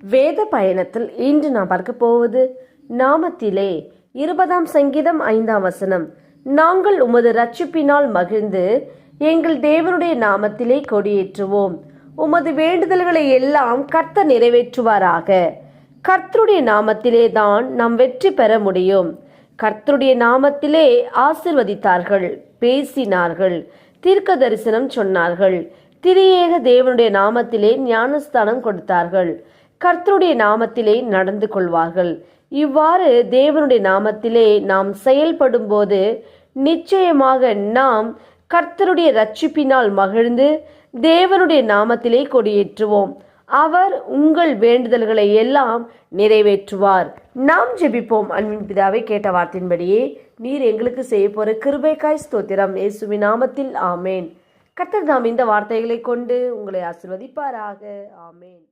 வேத பயணத்தில் இன்று நாம் பார்க்க போவது நாமத்திலே இருபதாம் சங்கீதம் ஐந்தாம் வசனம். நாங்கள் உமது ரட்சிப்பினால் மகிழ்ந்து எங்கள் தேவனுடைய நாமத்திலே கொடியேற்றுவோம். உமது வேண்டுதல்களை எல்லாம் கர்த்த நிறைவேற்றுவாராக. கர்த்தருடைய நாமத்திலே தான் நாம் வெற்றி பெற முடியும். கர்த்தருடைய நாமத்திலே ஆசிர்வதித்தார்கள் பேசினார்கள் தீர்க்க தரிசனம் சொன்னார்கள். திரியேக தேவனுடைய நாமத்திலே ஞானஸ்தானம் கொடுத்தார்கள். கர்த்தருடைய நாமத்திலே நடந்து கொள்வார்கள். இவ்வாறு தேவனுடைய நாமத்திலே நாம் செயல்படும் போது நிச்சயமாக நாம் கர்த்தருடைய ரட்சிப்பினால் மகிழ்ந்து தேவனுடைய நாமத்திலே கொடியேற்றுவோம். அவர் உங்கள் வேண்டுதல்களை எல்லாம் நிறைவேற்றுவார். நாம் ஜெபிப்போம். அன்பின் பிதாவை கேட்ட வார்த்தையின்படியே நீர் எங்களுக்கு செய்ய போற கிருபைக்காய் ஸ்தோத்திரம். இயேசுவின் நாமத்தில் ஆமேன். கர்த்தர் நாம் இந்த வார்த்தைகளை கொண்டு உங்களை ஆசிர்வதிப்பாராக. ஆமேன்.